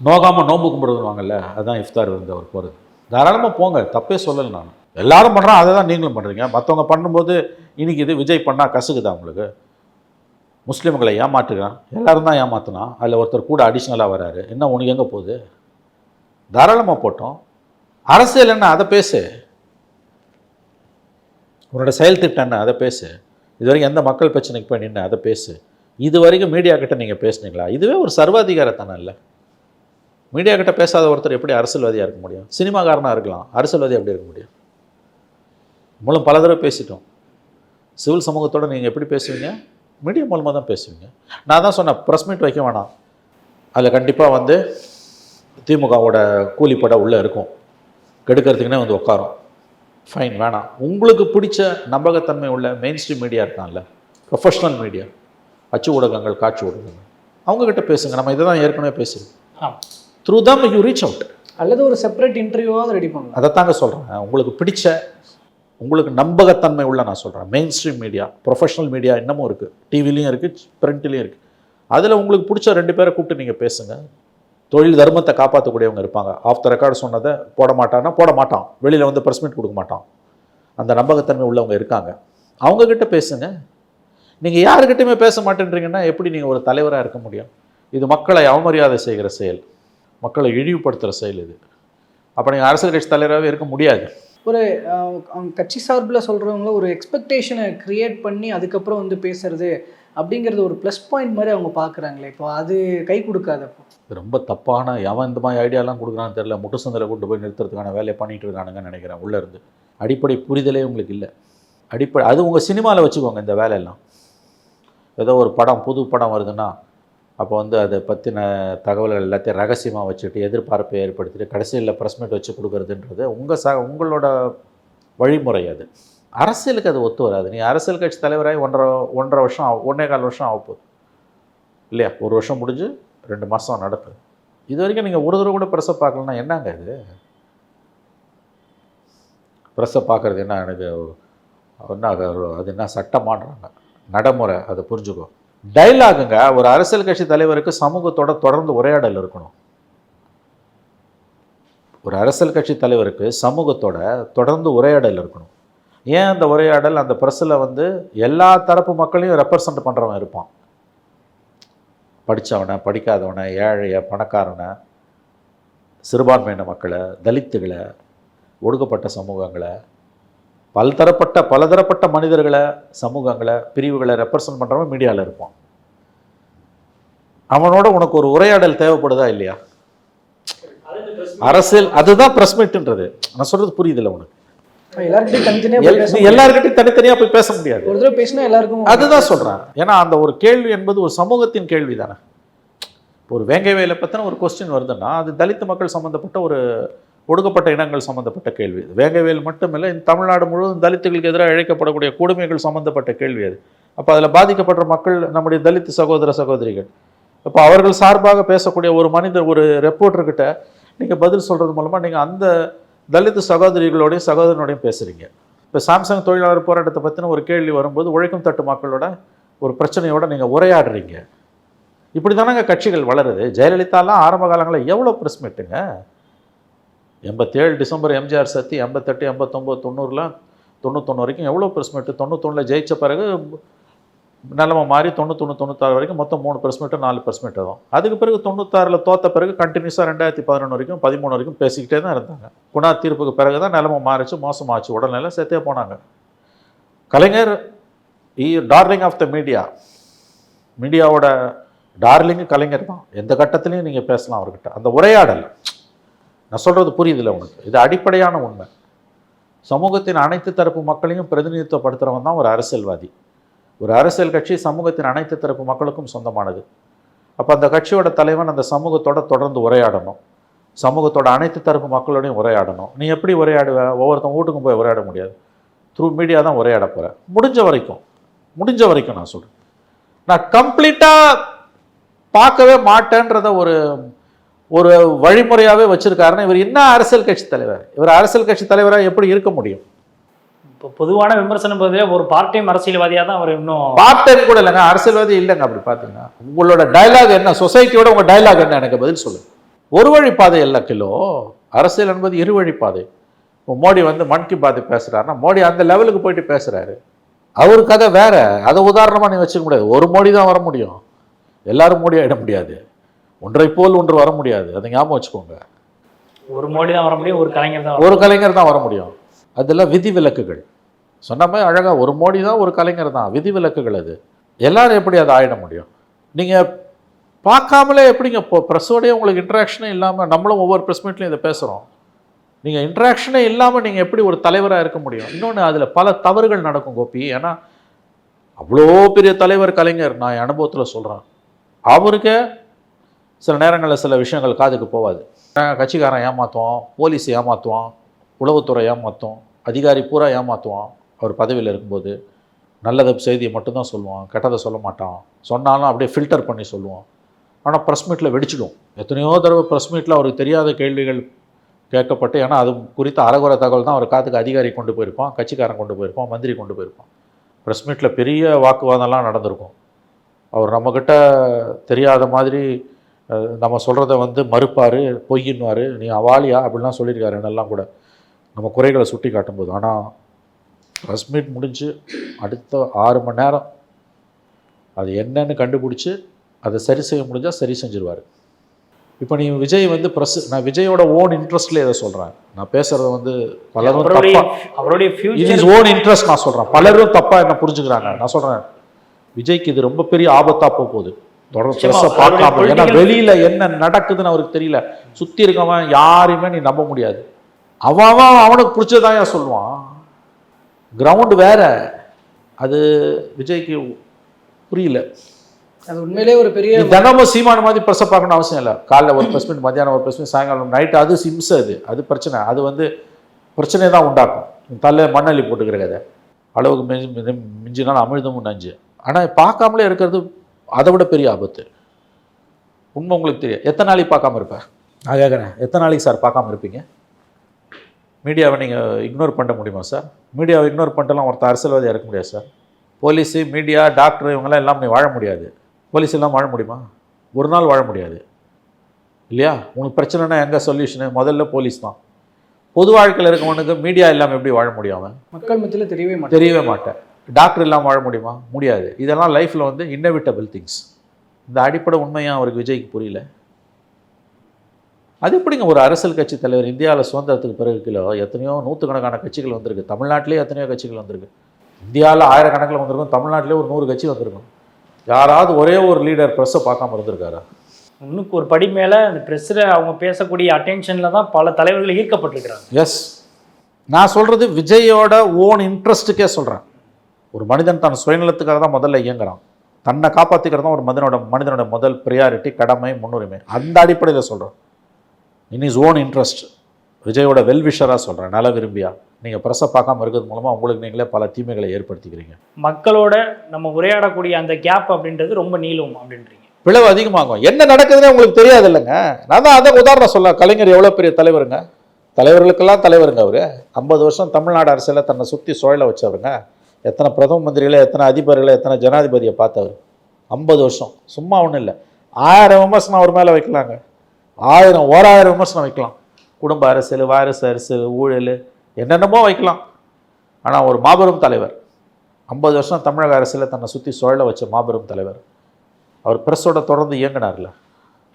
நோகாமல் நோம்பு கும்பிடுவாங்கல்ல அதுதான் இஃப்தார் வந்து அவர் போகிறது தாராளமாக போங்க தப்பே சொல்லலை நான். எல்லாரும் பண்ணுறோம் அதை தான் நீங்களும் பண்ணுறீங்க மற்றவங்க பண்ணும்போது இன்னைக்கு இது விஜய் பண்ணால் கசுக்குதா உங்களுக்கு? முஸ்லீம்களை ஏமாற்றுகிறான் எல்லாரும் தான் ஏமாற்றினான் அதில் ஒருத்தர் கூட அடிஷ்னலாக வராரு. என்ன உனக்கு எங்கே போகுது? தாராளமாக போட்டோம். அரசியல் என்ன அதை பேசு. உன்னோட செயல் திட்டம் என்ன அதை பேசு. இது வரைக்கும் எந்த மக்கள் பிரச்சனைக்கு போய் நின்று அதை பேசு. இது வரைக்கும் மீடியா கிட்ட நீங்கள் பேசுனீங்களா? இதுவே ஒரு சர்வாதிகாரத்தானே இல்லை. மீடியா கிட்ட பேசாத ஒருத்தர் எப்படி அரசியல்வாதியாக இருக்க முடியும்? சினிமாக்காரனாக இருக்கலாம். அரசியல்வாதி எப்படி இருக்க முடியும்? மூலம் பல தடவை பேசிட்டோம். சிவில் சமூகத்தோட நீங்கள் எப்படி பேசுவீங்க? மீடியா மூலமாக தான் பேசுவீங்க. நான் தான் சொன்னேன் ப்ரெஸ் மீட் வைக்க வேணாம். அதில் கண்டிப்பாக வந்து திமுகவோட கூலிப்படை உள்ளே இருக்கும். கெடுக்கிறதுக்குனே வந்து உட்காரும். ஃபைன் வேணாம். உங்களுக்கு பிடிச்ச நம்பகத்தன்மை உள்ள மெயின் ஸ்ட்ரீம் மீடியா இருக்கான்ல. ப்ரொஃபஷ்னல் மீடியா அச்சு ஊடகங்கள் காட்சி ஊடகங்கள். அவங்கக்கிட்ட பேசுங்க. நம்ம இதை தான் ஏற்கனவே பேசுகிறோம் ஆ through them you reach out அல்லது ஒரு செப்பரேட் இன்டர்வியூவாவது ரெடி பண்ணலாம் அதைத்தாங்க சொல்கிறேன் உங்களுக்கு பிடிச்ச உங்களுக்கு நம்பகத்தன்மை உள்ள நான் சொல்கிறேன் main stream media professional media இன்னமும் இருக்குது டிவிலையும் இருக்குது பிரிண்ட்லேயும் இருக்குது அதில் உங்களுக்கு பிடிச்ச ரெண்டு பேரை கூப்பிட்டு நீங்கள் பேசுங்க. தொழில் தர்மத்தை காப்பாற்றக்கூடியவங்க இருப்பாங்க. ஆஃப் த ரெக்கார்டு சொன்னதை போட மாட்டான்னா போட மாட்டான். வெளியில் வந்து ப்ரெஸ் மீட் கொடுக்க மாட்டான். அந்த நம்பகத்தன்மை உள்ளவங்க இருக்காங்க. அவங்கக்கிட்ட பேசுங்க. நீங்கள் யாருக்கிட்டையுமே பேச மாட்டேன்றீங்கன்னா எப்படி நீங்கள் ஒரு தலைவராக இருக்க முடியும்? இது மக்களை அவமரியாதை செய்கிற செயல். மக்களை இழிவுபடுத்துகிற செயல் இது. அப்போ நீங்கள் அரசியல் கட்சி தலைவராகவே இருக்க முடியாது. ஒரு அவங்க கட்சி சார்பில் சொல்கிறவங்க ஒரு எக்ஸ்பெக்டேஷனை கிரியேட் பண்ணி அதுக்கப்புறம் வந்து பேசுறது அப்படிங்கிறது ஒரு ப்ளஸ் பாயிண்ட் மாதிரி அவங்க பார்க்குறாங்களே இப்போ அது கை கொடுக்காதப்போ ரொம்ப தப்பான எவன் இந்த மாதிரி ஐடியாலாம் கொடுக்குறான்னு தெரியல. முட்டு சந்தில் கொண்டு போய் நிறுத்துறதுக்கான வேலையை பண்ணிட்டு இருக்கானுங்கன்னு நினைக்கிறேன் உள்ளே இருந்து. அடிப்படை புரிதலே உங்களுக்கு இல்லை. அடிப்படை அது உங்கள் சினிமாவில் வச்சுக்கோங்க இந்த வேலையெல்லாம். ஏதோ ஒரு படம் புது படம் வருதுன்னா அப்போ வந்து அதை பற்றின தகவல்கள் எல்லாத்தையும் ரகசியமாக வச்சுட்டு எதிர்பார்ப்பை ஏற்படுத்திட்டு கடைசியில் ப்ரெஸ் மீட் வச்சு கொடுக்குறதுன்றது உங்கள் ச உங்களோட வழிமுறை அது. அரசியலுக்கு அது ஒத்து வராது. நீ அரசியல் கட்சி தலைவராகி ஒன்றரை ஒன்றரை வருஷம் ஒன்றே கால் வருஷம் ஆக போகுது. இல்லையா? ஒரு வருஷம் முடிஞ்சு ரெண்டு மாதம் நடப்பு. இது வரைக்கும் நீங்கள் ஒரு தடவை கூட ப்ரெஸ்ஸை பார்க்கலன்னா என்னங்க இது? ப்ரெஸ்ஸை பார்க்குறது என்ன எனக்கு என்ன அது என்ன சட்டமாடுறாங்க நடைமுறை அதை புரிஞ்சுக்கோ. டைலாகுங்க ஒரு அரசியல் கட்சி தலைவருக்கு சமூகத்தோட தொடர்ந்து உரையாடல் இருக்கணும். ஒரு அரசியல் கட்சி தலைவருக்கு சமூகத்தோட தொடர்ந்து உரையாடல் இருக்கணும். ஏன் அந்த உரையாடல்? அந்த ப்ரெஸ்ஸில் வந்து எல்லா தரப்பு மக்களையும் ரெப்ரசன்ட் பண்ணுறவன் இருப்பான். படித்தவனை படிக்காதவனை ஏழைய பணக்காரனை சிறுபான்மையின மக்களை தலித்துகளை ஒடுக்கப்பட்ட சமூகங்களை பல்தரப்பட்ட பலதரப்பட்ட மனிதர்களை சமூகங்களை பிரிவுகளை ரெப்ரசன்ட் பண்ணுறவன் மீடியாவில் இருப்பான். அவனோட உனக்கு ஒரு உரையாடல் தேவைப்படுதா இல்லையா? அரசியல் அதுதான் பிரஸ் மீட்ன்றது நான் சொல்றது புரியுதுல்ல உனக்கு? எல்லாருக்கிட்டையும் தனித்தனியா போய் பேச முடியாது. ஒரு தடவை பேசினா எல்லாருக்கும் அதுதான் சொல்றேன். ஏன்னா அந்த ஒரு கேள்வி என்பது ஒரு சமூகத்தின் கேள்வி தானே. ஒரு வேங்கைவேலை பற்றின ஒரு கொஸ்டின் வருதுன்னா அது தலித் மக்கள் சம்மந்தப்பட்ட ஒரு ஒடுக்கப்பட்ட இனங்கள் சம்மந்தப்பட்ட கேள்வி இது வேங்கவேல் மட்டுமில்லை இந்த தமிழ்நாடு முழுவதும் தலித்துகளுக்கு எதிராக இழைக்கப்படக்கூடிய கொடுமைகள் சம்மந்தப்பட்ட கேள்வி அது. அப்போ அதில் பாதிக்கப்பட்ட மக்கள் நம்முடைய தலித் சகோதர சகோதரிகள். இப்போ அவர்கள் சார்பாக பேசக்கூடிய ஒரு மனிதர் ஒரு ரெப்போர்ட்டர்கிட்ட நீங்கள் பதில் சொல்கிறது மூலமாக நீங்கள் அந்த தலித்து சகோதரிகளோடையும் சகோதரனோடையும் பேசுகிறீங்க இப்போ சாம்சங் தொழிலாளர் போராட்டத்தை பற்றின ஒரு கேள்வி வரும்போது உழைக்கும் தட்டு மக்களோட ஒரு பிரச்சனையோட நீங்கள் உரையாடுறீங்க. இப்படி தானங்க கட்சிகள் வளருது. ஜெயலலிதாலாம் ஆரம்ப காலங்களில் எவ்வளோ ப்ரெஸ் மீட்டுங்க எண்பத்தேழு டிசம்பர் எம்ஜிஆர் சத்தி எண்பத்தெட்டு எண்பத்தொம்போது தொண்ணூறுலாம் தொண்ணூத்தொன்று வரைக்கும் எவ்வளோ ப்ரெஸ் மீட்டு தொண்ணூத்தொன்னில் ஜெயிச்ச பிறகு நிலமை மாறி தொண்ணூத்தொன்று தொண்ணூத்தாறு வரைக்கும் மொத்தம் மூணு ப்ரெஸ் மீட்டு நாலு ப்ரெஸ் மீட்டு தான் அதுக்கு பிறகு தொண்ணூத்தாறில் தோத்த பிறகு கண்டினியூஸாக ரெண்டாயிரத்தி பதினொன்று வரைக்கும் பதிமூணு வரைக்கும் பேசிக்கிட்டே தான் இருந்தாங்க. குணா தீர்ப்புக்கு பிறகு தான் நிலமை மாறிச்சு மோசமாச்சு உடல்நிலை செத்தே போனாங்க. கலைஞர் ஈ டார்லிங் ஆஃப் த மீடியா மீடியாவோட டார்லிங்கு கலைஞர் தான். எந்த கட்டத்துலையும் நீங்கள் பேசலாம் அவர்கிட்ட. அந்த உரையாடல். நான் சொல்கிறது புரியுதில்லை உனக்கு இது அடிப்படையான உண்மை. சமூகத்தின் அனைத்து தரப்பு மக்களையும் பிரதிநிதித்துவப்படுத்துகிறவன் தான் ஒரு அரசியல்வாதி. ஒரு அரசியல் கட்சி சமூகத்தின் அனைத்து தரப்பு மக்களுக்கும் சொந்தமானது. அப்போ அந்த கட்சியோட தலைவன் அந்த சமூகத்தோட தொடர்ந்து உரையாடணும். சமூகத்தோட அனைத்து தரப்பு மக்களோடையும் உரையாடணும். நீ எப்படி உரையாடுவ? ஒவ்வொருத்தன் வீட்டுக்கும் போய் உரையாட முடியாது. த்ரூ மீடியா தான் உரையாட போகிற முடிஞ்ச வரைக்கும். முடிஞ்ச வரைக்கும் நான் சொல்கிறேன் நான் கம்ப்ளீட்டாக பார்க்கவே மாட்டேன்றத ஒரு ஒரு வழிமுறையாகவே வச்சிருக்காருன்னா இவர் என்ன அரசியல் கட்சி தலைவர்? இவர் அரசியல் கட்சி தலைவராக எப்படி இருக்க முடியும்? இப்போ பொதுவான விமர்சனம் பதிலே ஒரு பார்ட் டைம் அரசியல்வாதியாக தான் அவர் இன்னும் பார்ட் டைம் கூட இல்லைங்க அரசியல்வாதி இல்லைங்க அப்படி பார்த்தீங்கன்னா. உங்களோட டயலாக் என்ன சொசைட்டியோட உங்கள் டயலாக் என்ன? எனக்கு பதில் சொல்லு ஒரு வழி பாதை இல்லை கிலோ அரசியல் என்பது இரு வழி பாதை இப்போ மோடி வந்து மன் கி பாத் பேசுகிறாருன்னா மோடி அந்த லெவலுக்கு போயிட்டு பேசுகிறாரு அவர் கதை வேற. அதை உதாரணமாக நீ வச்சுக்க முடியாது. ஒரு மோடி தான் வர முடியும். எல்லாரும் மோடி ஆகிட முடியாது. ஒன்றை போல் ஒன்று வர முடியாது. அதை ஞாபகம் வச்சுக்கோங்க. ஒரு மோடி தான் வர முடியும் ஒரு கலைஞர் தான் ஒரு கலைஞர் தான் வர முடியும். அதெல்லாம் விதி விலக்குகள் சொன்ன மாதிரி அழகாக ஒரு மோடி தான் ஒரு கலைஞர் தான் விதி விலக்குகள் அது. எல்லாரும் எப்படி அதை ஆயிட முடியும்? நீங்கள் பார்க்காமலே எப்படிங்க இப்போ ப்ரெஸ்ஸோடய உங்களுக்கு இன்ட்ராக்ஷனே இல்லாமல் நம்மளும் ஒவ்வொரு ப்ரெஸ் மீட்லையும் இதை பேசுகிறோம் நீங்கள் இன்ட்ராக்ஷனே இல்லாமல் நீங்கள் எப்படி ஒரு தலைவராக இருக்க முடியும்? இன்னொன்று அதில் பல தவறுகள் நடக்கும் கோபி. ஏன்னா அவ்வளோ பெரிய தலைவர் கலைஞர் நான் என் அனுபவத்தில் சொல்கிறேன் அவருக்கே சில நேரங்களில் சில விஷயங்கள் காதுக்கு போகாது கட்சிக்காரன் ஏமாற்றுவான் போலீஸ் ஏமாற்றுவான் உளவுத்துறை ஏமாற்றும் அதிகாரி பூரா ஏமாற்றுவான் அவர் பதவியில் இருக்கும்போது நல்லதை செய்தியை மட்டும்தான் சொல்லுவான் கெட்டதை சொல்ல மாட்டான். சொன்னாலும் அப்படியே ஃபில்டர் பண்ணி சொல்லுவான். ஆனால் ப்ரெஸ் மீட்டில் வெடிச்சிடும். எத்தனையோ தடவை ப்ரெஸ் மீட்டில் அவருக்கு தெரியாத கேள்விகள் கேட்கப்பட்டு ஏன்னா அது குறித்த அறகுற தகவல் தான் அவர் காத்துக்கு அதிகாரி கொண்டு போயிருப்பான் கட்சிக்காரன் கொண்டு போயிருப்பான் மந்திரி கொண்டு போயிருப்பான். ப்ரெஸ் மீட்டில் பெரிய வாக்குவாதம்லாம் நடந்திருக்கும். அவர் நம்மக்கிட்ட தெரியாத மாதிரி நம்ம சொல்கிறத வந்து மறுப்பார் பொய்யின்வார் நீ அவாலியா அப்படிலாம் சொல்லியிருக்காரு என்னெல்லாம் கூட. நம்ம குறைகளை சுட்டி காட்டும்போது. ஆனால் ப்ரெஸ் மீட் முடிஞ்சு அடுத்த ஆறு மணி நேரம் அது என்னன்னு கண்டுபிடிச்சி அதை சரி செய்ய முடிஞ்சால் சரி செஞ்சிருவார். இப்போ நீ விஜய் வந்து ப்ரெஸ் நான் விஜயோட ஓன் இன்ட்ரெஸ்ட்லேயே இதை சொல்கிறேன் நான் பேசுகிறத வந்து பலரும் அவருடைய இஸ் ஓன் இன்ட்ரெஸ்ட் நான் சொல்கிறேன் பலரும் தப்பாக என்ன புரிஞ்சுக்கிறாங்க? நான் சொல்கிறேன் விஜய்க்கு இது ரொம்ப பெரிய ஆபத்தாக போக போகுது. ப்ரெஸ்ஸை பார்க்காம ஏன்னா வெளியில் என்ன நடக்குதுன்னு அவருக்கு தெரியல. சுற்றி இருக்கவன் யாரையுமே நீ நம்ப முடியாது. அவன் அவன் அவனுக்கு பிடிச்சதான் ஏன் சொல்லுவான். கிரவுண்டு வேற. அது விஜய்க்கு புரியல. அது உண்மையிலே ஒரு பெரிய நீ தினமும் சீமான மாதிரி ப்ரெஸ்ஸை பார்க்கணும் அவசியம் இல்லை. காலைல ஒரு ப்ரெஸ் மீட் மத்தியானம் ஒரு ப்ரெஸ் மீட் சாயங்காலம் நைட்டு அது சிம்ஸ் அது. அது பிரச்சனை. அது வந்து பிரச்சனையை தான் உண்டாக்கும். தலை மண்ணள்ளி போட்டுக்கிற கதை. அளவுக்கு மிஞ்சி மிஞ்சி- மிஞ்சினால் அமிழ்தமும் நஞ்சு. ஆனால் பார்க்காமலே இருக்கிறது அதை விட பெரிய ஆபத்து. உண்மை உங்களுக்கு தெரியும் எத்தனை நாளைக்கு பார்க்காம இருப்பேன் நான் கேட்குறேன் எத்தனை நாளைக்கு சார் பார்க்காம இருப்பீங்க? மீடியாவை நீங்கள் இக்னோர் பண்ண முடியுமா சார்? மீடியாவை இக்னோர் பண்ணிட்டுலாம் ஒருத்தர் அரசியல்வாதியாக இருக்க முடியாது சார். போலீஸு மீடியா டாக்டர் இவங்கெல்லாம் எல்லாம் நீ வாழ முடியாது. போலீஸ் எல்லாம் வாழ முடியுமா? ஒரு நாள் வாழ முடியாது. இல்லையா? உனக்கு பிரச்சனைனா எங்கே சொல்யூஷனு முதல்ல போலீஸ் தான். பொது வாழ்க்கையில் இருக்கவனுக்கு மீடியா இல்லாமல் எப்படி வாழ முடியும் அவன்? மக்கள் மத்தியில் தெரியவே மாட்டேன் தெரியவே மாட்டேன். டாக்டர் இல்லாமல் வாழ முடியுமா? முடியாது. இதெல்லாம் லைஃப்பில் வந்து இன்னவிட்டபிள் திங்ஸ் இந்த அடிப்படை உண்மையாக அவருக்கு விஜய்க்கு புரியல. அது எப்படிங்க ஒரு அரசியல் கட்சி தலைவர் இந்தியாவில் சுதந்திரத்துக்கு பிறகு கிலோ எத்தனையோ நூற்றுக்கணக்கான கட்சிகள் வந்திருக்கு. தமிழ்நாட்டிலே எத்தனையோ கட்சிகள் வந்திருக்கு. இந்தியாவில் ஆயிரக்கணக்கில் வந்திருக்கும் தமிழ்நாட்டிலே ஒரு நூறு கட்சி வந்திருக்கும். யாராவது ஒரே ஒரு லீடர் ப்ரெஸ்ஸை பார்க்காம இருந்திருக்காரா? இன்னும் ஒரு படி மேலே அந்த ப்ரெஸ்ஸில் அவங்க பேசக்கூடிய அட்டென்ஷனில் தான் பல தலைவர்கள் ஈர்க்கப்பட்டிருக்கிறாங்க. எஸ் நான் சொல்கிறது விஜயோட ஓன் இன்ட்ரெஸ்ட்டுக்கே சொல்கிறேன் ஒரு மனிதன் தன் சுயநலத்துக்காக தான் முதல்ல இயங்குறான். தன்னை காப்பாற்றிக்கிறது தான் ஒரு மனிதனோட மனிதனோட முதல் ப்ரியாரிட்டி கடமை முன்னுரிமை. அந்த அடிப்படையில் சொல்கிறேன் இன் இஸ் ஓன் இன்ட்ரெஸ்ட் விஜயோட வெல்விஷராக சொல்கிறேன் நல விரும்பியா? நீங்கள் ப்ரெஸ்ஸை பார்க்காம இருக்கிறது மூலமாக உங்களுக்கு நீங்களே பல தீமைகளை ஏற்படுத்திக்கிறீங்க. மக்களோட நம்ம உரையாடக்கூடிய அந்த கேப் அப்படின்றது ரொம்ப நீளும் அப்படின்றீங்க. பிளவு அதிகமாகும். என்ன நடக்குதுன்னு உங்களுக்கு தெரியாது இல்லைங்க நான் தான் அதை உதாரணம் சொல்ல கலைஞர் எவ்வளோ பெரிய தலைவருங்க? தலைவர்களுக்கெல்லாம் தலைவருங்க அவர். ஐம்பது வருஷம் தமிழ்நாடு அரசியலில் தன்னை சுற்றி சுழல வச்சவருங்க. எத்தனை பிரதம மந்திரிகளை எத்தனை அதிபர்களை எத்தனை ஜனாதிபதியை பார்த்தவர்? ஐம்பது வருஷம். சும்மா ஒன்றும் இல்லை. ஆயிரம் விமர்சனம் அவர் மேலே வைக்கலாங்க. ஆயிரம் ஓராயிரம் விமர்சனம் வைக்கலாம். குடும்ப அரசியல் வாரிசு அரசியல் ஊழல் என்னென்னமோ வைக்கலாம். ஆனால் ஒரு மாபெரும் தலைவர் ஐம்பது வருஷம் தமிழக அரசியலில் தன்னை சுற்றி சுழல வச்ச மாபெரும் தலைவர் அவர் ப்ரெஸ்ஸோட தொடர்ந்து இயங்கினார்ல.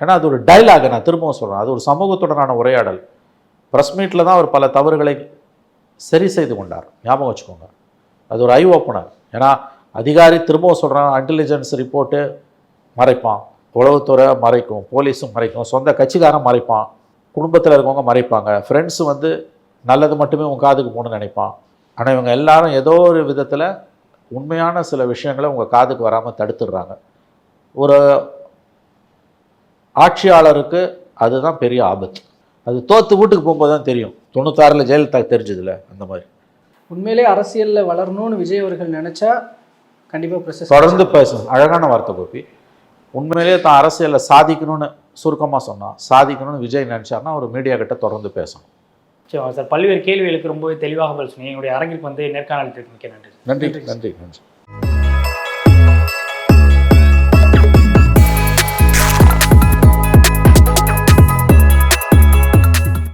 ஏன்னா அது ஒரு டைலாக் நான் திரும்பவும் சொல்கிறேன் அது ஒரு சமூகத்துடனான உரையாடல். ப்ரெஸ் மீட்டில் தான் அவர் பல தவறுகளை சரி செய்து கொண்டார். ஞாபகம் வச்சுக்கோங்க. அது ஒரு ஐ ஓப்பனர் ஏன்னா அதிகாரி திரும்பவும் சொல்கிறான் இன்டெலிஜென்ஸ் ரிப்போர்ட்டு மறைப்பான். உளவுத்துறை மறைக்கும் போலீஸும் மறைக்கும் சொந்த கட்சிக்காரன் மறைப்பான். குடும்பத்தில் இருக்கவங்க மறைப்பாங்க. ஃப்ரெண்ட்ஸு வந்து நல்லது மட்டுமே உங்கள் காதுக்கு போகணும்னு நினைப்பான். ஆனால் இவங்க எல்லாரும் ஏதோ ஒரு விதத்தில் உண்மையான சில விஷயங்களை உங்கள் காதுக்கு வராமல் தடுத்துடுறாங்க. ஒரு ஆட்சியாளருக்கு அதுதான் பெரிய ஆபத்து. அது தோற்று வீட்டுக்கு போகும்போது தான் தெரியும். தொண்ணூத்தாறில் ஜெயலலிதா தெரிஞ்சதில்ல அந்த மாதிரி. உண்மையிலே அரசியல்ல வளரணும்னு விஜய் அவர்கள் நினைச்சா கண்டிப்பா ப்ரெஸ் தொடர்ந்து பேசணும். அழகான வார்த்தை கோபி. உண்மையிலேயே தான் அரசியலில் சாதிக்கணும்னு சுருக்கமாக சொன்னான் சாதிக்கணும்னு விஜய் நினச்சாருன்னா ஒரு மீடியா கிட்ட தொடர்ந்து பேசணும். சரி சார் பல்வேறு கேள்விகளுக்கு ரொம்பவே தெளிவாக பதில் சொன்னீங்க. எங்களுடைய அரங்கிற்கு வந்து நேர்காணலுக்கு மிக்க நன்றி. நன்றி நன்றி நன்றி.